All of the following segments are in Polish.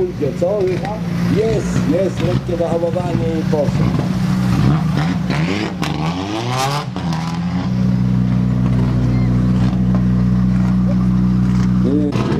pójdzie, co? Jest, jest, lekkie zahamowanie i poszedł. I-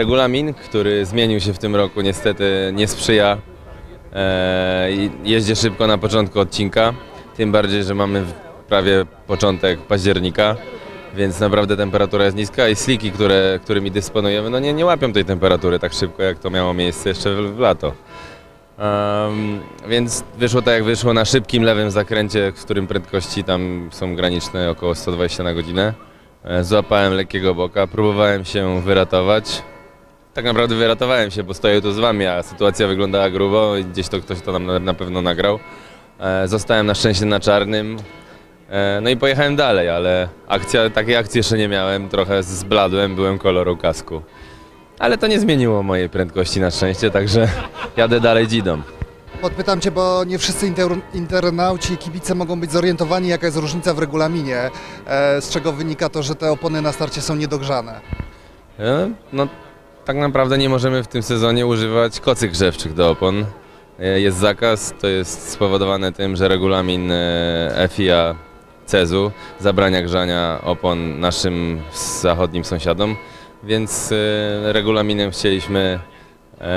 Regulamin, który zmienił się w tym roku, niestety nie sprzyja e, jeździe szybko na początku odcinka. Tym bardziej, że mamy prawie początek października, więc naprawdę temperatura jest niska i sliki, które, którymi dysponujemy, no nie, nie łapią tej temperatury tak szybko, jak to miało miejsce jeszcze w, w lato. Em, więc wyszło tak jak wyszło na szybkim lewym zakręcie, w którym prędkości tam są graniczne około 120 na godzinę. E, Złapałem lekkiego boka, próbowałem się wyratować. Tak naprawdę wyratowałem się, bo stoję tu z wami, a sytuacja wyglądała grubo i gdzieś to ktoś to nam na, na pewno nagrał. E, Zostałem na szczęście na czarnym. E, No i pojechałem dalej, ale akcja, takiej akcji jeszcze nie miałem, trochę zbladłem, byłem koloru kasku. Ale to nie zmieniło mojej prędkości na szczęście, także jadę dalej dzidą. Podpytam Cię, bo nie wszyscy inter, internauci i kibice mogą być zorientowani, jaka jest różnica w regulaminie, e, z czego wynika to, że te opony na starcie są niedogrzane. E, No, tak naprawdę nie możemy w tym sezonie używać kocy grzewczych do opon. E, Jest zakaz, to jest spowodowane tym, że regulamin e, FIA CEZU zabrania grzania opon naszym zachodnim sąsiadom, więc e, regulaminem chcieliśmy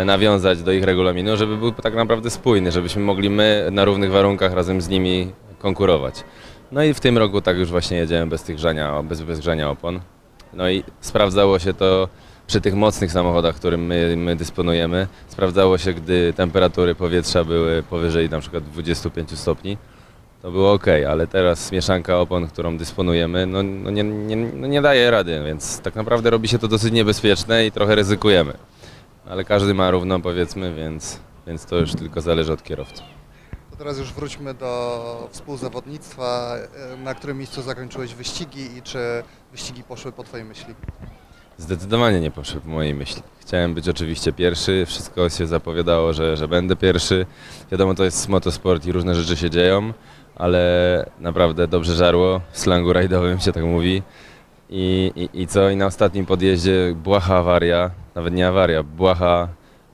nawiązać do ich regulaminu, żeby był tak naprawdę spójny, żebyśmy mogli my na równych warunkach razem z nimi konkurować. No i w tym roku tak już właśnie jedziemy bez tych grzania, bez, bez grzania opon. No i sprawdzało się to przy tych mocnych samochodach, którym my, my dysponujemy. Sprawdzało się, gdy temperatury powietrza były powyżej na przykład 25 stopni. To było ok, ale teraz mieszanka opon, którą dysponujemy, no, no, nie, nie, no nie daje rady, więc tak naprawdę robi się to dosyć niebezpieczne i trochę ryzykujemy. Ale każdy ma równo powiedzmy, więc, więc to już tylko zależy od kierowcy. To teraz już wróćmy do współzawodnictwa. E, Na którym miejscu zakończyłeś wyścigi i czy wyścigi poszły po Twojej myśli? Zdecydowanie nie poszły po mojej myśli. Chciałem być oczywiście pierwszy, wszystko się zapowiadało, że, że będę pierwszy. Wiadomo, to jest motosport i różne rzeczy się dzieją, ale naprawdę dobrze żarło, w slangu rajdowym się tak mówi. I, i, I co? I na ostatnim podjeździe błaha awaria, nawet nie awaria, błaha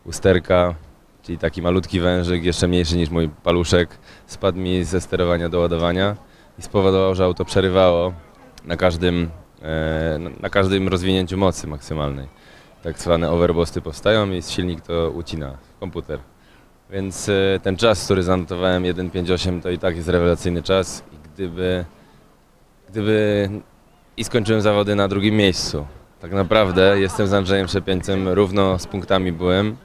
usterka, czyli taki malutki wężyk, jeszcze mniejszy niż mój paluszek, spadł mi ze sterowania do ładowania i spowodował, że auto przerywało na każdym, na każdym rozwinięciu mocy maksymalnej. Tak zwane overboosty powstają i silnik to ucina, komputer. Więc e, ten czas, który zanotowałem 1.58 to i tak jest rewelacyjny czas i gdyby, gdyby i skończyłem zawody na drugim miejscu. Tak naprawdę jestem z Andrzejem Szczepieńcem, równo z punktami byłem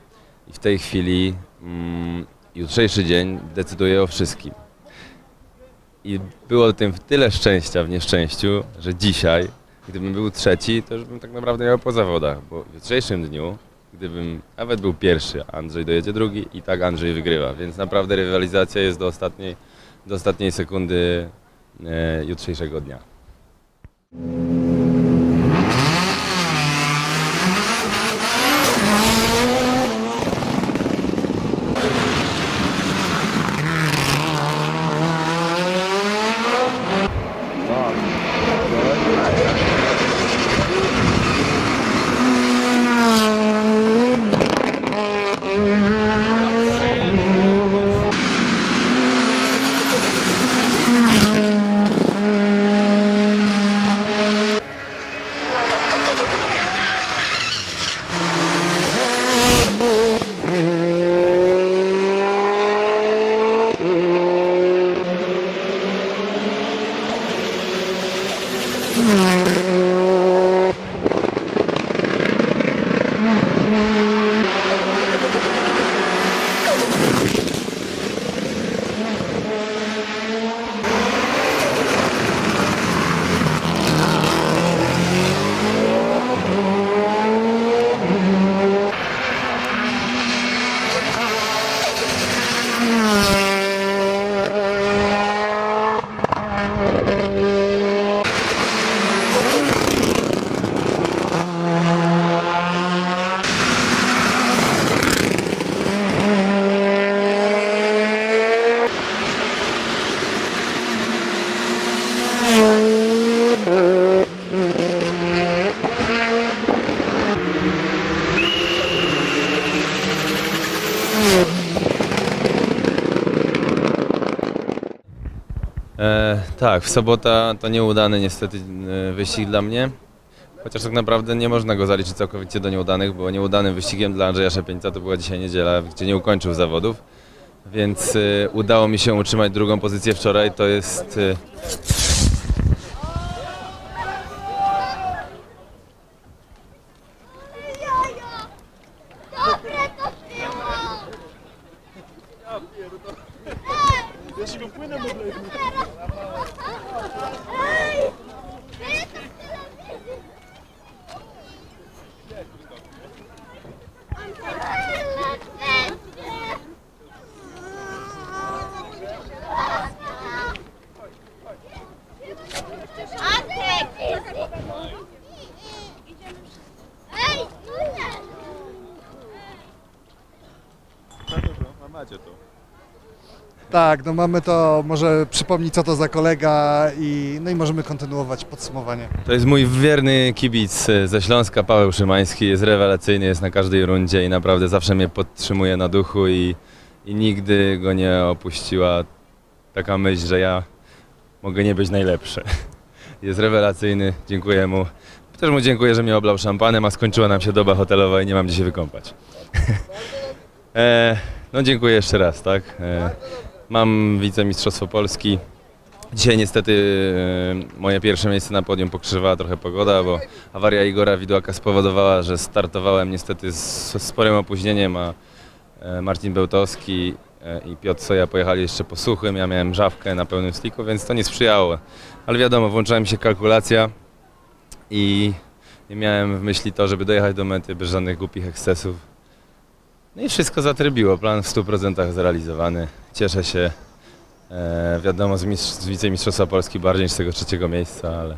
i w tej chwili mm, jutrzejszy dzień decyduje o wszystkim. I było tym tyle szczęścia w nieszczęściu, że dzisiaj, gdybym był trzeci, to już bym tak naprawdę miał po zawodach, bo w jutrzejszym dniu, gdybym nawet był pierwszy, Andrzej dojedzie drugi i tak Andrzej wygrywa, więc naprawdę rywalizacja jest do ostatniej, do ostatniej sekundy e, jutrzejszego dnia. E, tak, w sobota to nieudany niestety e, wyścig dla mnie. Chociaż tak naprawdę nie można go zaliczyć całkowicie do nieudanych, bo nieudanym wyścigiem dla Andrzeja Szepieńca to była dzisiaj niedziela, gdzie nie ukończył zawodów. Więc e, udało mi się utrzymać drugą pozycję wczoraj. To jest Tak, no mamy to, może przypomnieć co to za kolega i, no i możemy kontynuować podsumowanie. To jest mój wierny kibic e, ze Śląska, Paweł Szymański, jest rewelacyjny, jest na każdej rundzie i naprawdę zawsze mnie podtrzymuje na duchu i, i nigdy go nie opuściła taka myśl, że ja mogę nie być najlepszy. Jest rewelacyjny, dziękuję mu. Też mu dziękuję, że mnie oblał szampanem, a skończyła nam się doba hotelowa i nie mam gdzie się wykąpać. e, no dziękuję jeszcze raz, tak. E, mam wicemistrzostwo Polski. Dzisiaj niestety e, moje pierwsze miejsce na podium pokrzywała trochę pogoda, bo awaria Igora Widłaka spowodowała, że startowałem niestety z sporym opóźnieniem, a e, Marcin Bełtowski e, i Piotr Soja pojechali jeszcze po suchym, ja miałem żawkę na pełnym sliku, więc to nie sprzyjało. Ale wiadomo, włączyła mi się kalkulacja i miałem w myśli to, żeby dojechać do mety bez żadnych głupich ekscesów. No i wszystko zatrybiło, plan w 100% zrealizowany. Cieszę się, e, wiadomo, z, z wicemistrzostwa Polski bardziej niż z tego trzeciego miejsca, ale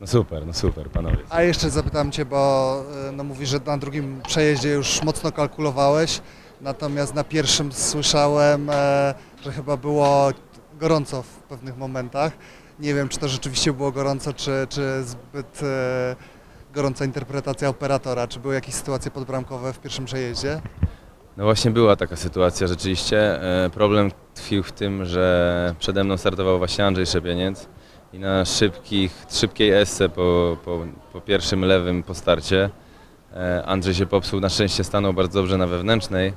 No super, no super, panowie. A jeszcze zapytam Cię, bo y, no, mówisz, że na drugim przejeździe już mocno kalkulowałeś, natomiast na pierwszym słyszałem, e, że chyba było gorąco w pewnych momentach. Nie wiem, czy to rzeczywiście było gorąco, czy, czy zbyt e, gorąca interpretacja operatora. Czy były jakieś sytuacje podbramkowe w pierwszym przejeździe? No właśnie była taka sytuacja rzeczywiście. E, Problem tkwił w tym, że przede mną startował właśnie Andrzej Szepieniec i na szybkich, szybkiej esce po, po, po pierwszym lewym po starcie e, Andrzej się popsuł. Na szczęście stanął bardzo dobrze na wewnętrznej,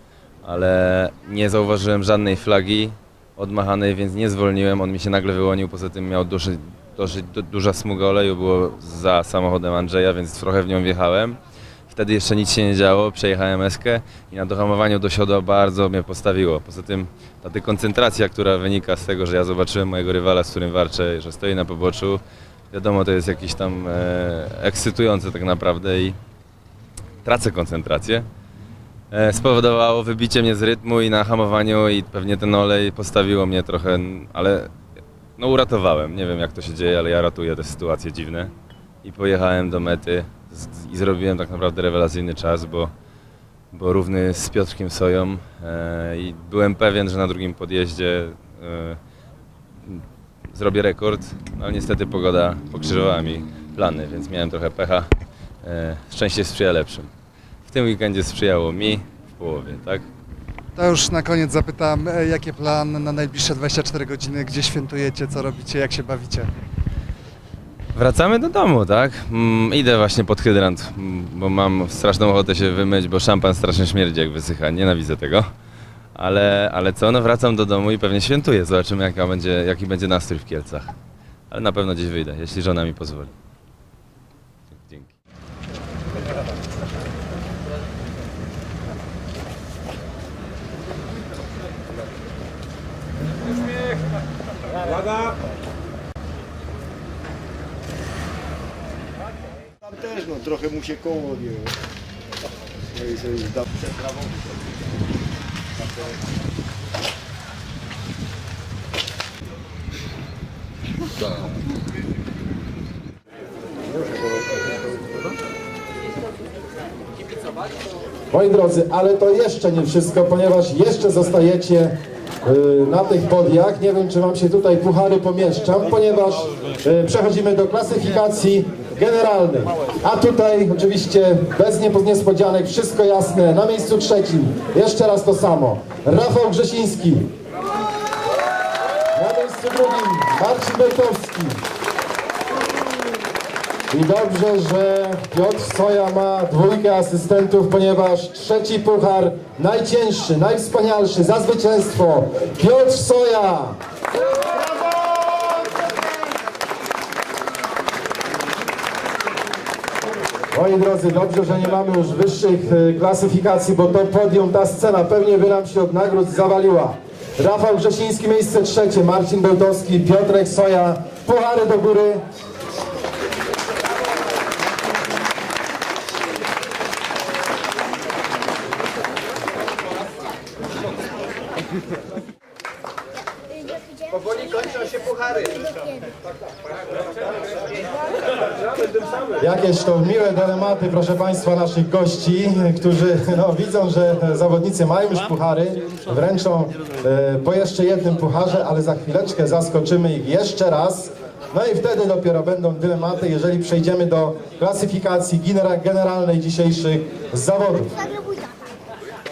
ale nie zauważyłem żadnej flagi odmachanej, więc nie zwolniłem. On mi się nagle wyłonił, poza tym miał duży, du- duża smuga oleju, było za samochodem Andrzeja, więc trochę w nią wjechałem. Wtedy jeszcze nic się nie działo, przejechałem eskę i na dohamowaniu do siodła bardzo mnie postawiło. Poza tym ta dekoncentracja, która wynika z tego, że ja zobaczyłem mojego rywala, z którym walczę, że stoi na poboczu, wiadomo, to jest jakieś tam e, ekscytujące tak naprawdę i tracę koncentrację. E, spowodowało wybicie mnie z rytmu i na hamowaniu i pewnie ten olej postawiło mnie trochę, ale no uratowałem. Nie wiem jak to się dzieje, ale ja ratuję te sytuacje dziwne. I pojechałem do mety z, i zrobiłem tak naprawdę rewelacyjny czas, bo, bo równy z Piotrkiem Soją e, i byłem pewien, że na drugim podjeździe e, zrobię rekord, no, ale niestety pogoda pokrzyżowała mi plany, więc miałem trochę pecha. E, szczęście sprzyja lepszym. W tym weekendzie sprzyjało mi w połowie, tak? To już na koniec zapytam, e, jakie plan na najbliższe 24 godziny, gdzie świętujecie, co robicie, jak się bawicie? Wracamy do domu, tak? Mm, idę właśnie pod hydrant, mm, bo mam straszną ochotę się wymyć, bo szampan strasznie śmierdzi jak wysycha. Nienawidzę tego. Ale, ale co, no wracam do domu i pewnie świętuję. Zobaczymy jaka będzie, jaki będzie nastrój w Kielcach. Ale na pewno gdzieś wyjdę, jeśli żona mi pozwoli. Dzięki. Tam też, no trochę mu się koło odjęło. No i sobie zdał przed prawą. Moi drodzy, ale to jeszcze nie wszystko, ponieważ jeszcze zostajecie na tych podiach. Nie wiem, czy Wam się tutaj puchary pomieszczą, ponieważ y, przechodzimy do klasyfikacji generalnej. A tutaj oczywiście bez niespodzianek, wszystko jasne. Na miejscu trzecim, jeszcze raz to samo, Rafał Grzesiński. Na miejscu drugim, Marcin Bejtowski. I dobrze, że Piotr Soja ma dwójkę asystentów, ponieważ trzeci puchar, najcięższy, najwspanialszy za zwycięstwo, Piotr Soja! Moi drodzy, dobrze, że nie mamy już wyższych y, klasyfikacji, bo to podium, ta scena pewnie by nam się od nagród zawaliła. Rafał Grzesiński, miejsce trzecie, Marcin Bełdowski, Piotrek Soja, puchary do góry. Jakieś to miłe dylematy, proszę Państwa, naszych gości, którzy no, widzą, że zawodnicy mają już puchary, wręczą e, po jeszcze jednym pucharze, ale za chwileczkę zaskoczymy ich jeszcze raz. No i wtedy dopiero będą dylematy, jeżeli przejdziemy do klasyfikacji genera- generalnej dzisiejszych zawodów.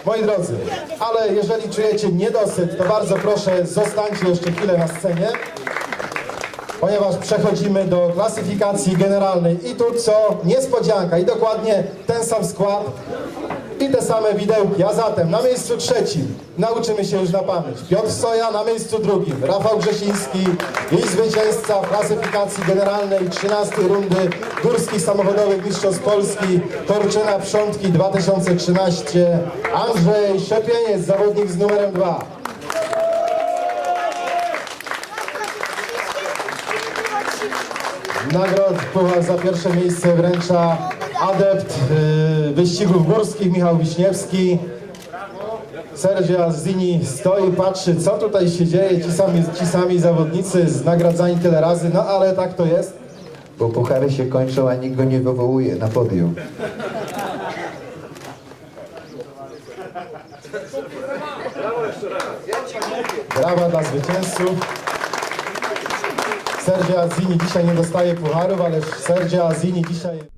Moi drodzy, ale jeżeli czujecie niedosyt, to bardzo proszę zostańcie jeszcze chwilę na scenie ponieważ przechodzimy do klasyfikacji generalnej. I tu co niespodzianka i dokładnie ten sam skład i te same widełki, a zatem na miejscu trzecim nauczymy się już na pamięć. Piotr Soja, na miejscu drugim Rafał Grzesiński i zwycięzca w klasyfikacji generalnej 13 rundy górskich samochodowych mistrzostw Polski Torczyna Przątki 2013 Andrzej Szepieniec, zawodnik z numerem 2. Nagrod za pierwsze miejsce wręcza adept y, wyścigów górskich Michał Wiśniewski. Sergio Azzini stoi, patrzy co tutaj się dzieje, ci sami, ci sami zawodnicy nagradzani tyle razy, no ale tak to jest. bo puchary się kończą, a nikt go nie wywołuje na podium. Brawa dla zwycięzców. Sergio Azini dzisiaj nie dostaje pucharów, ale Sergio Azini dzisiaj...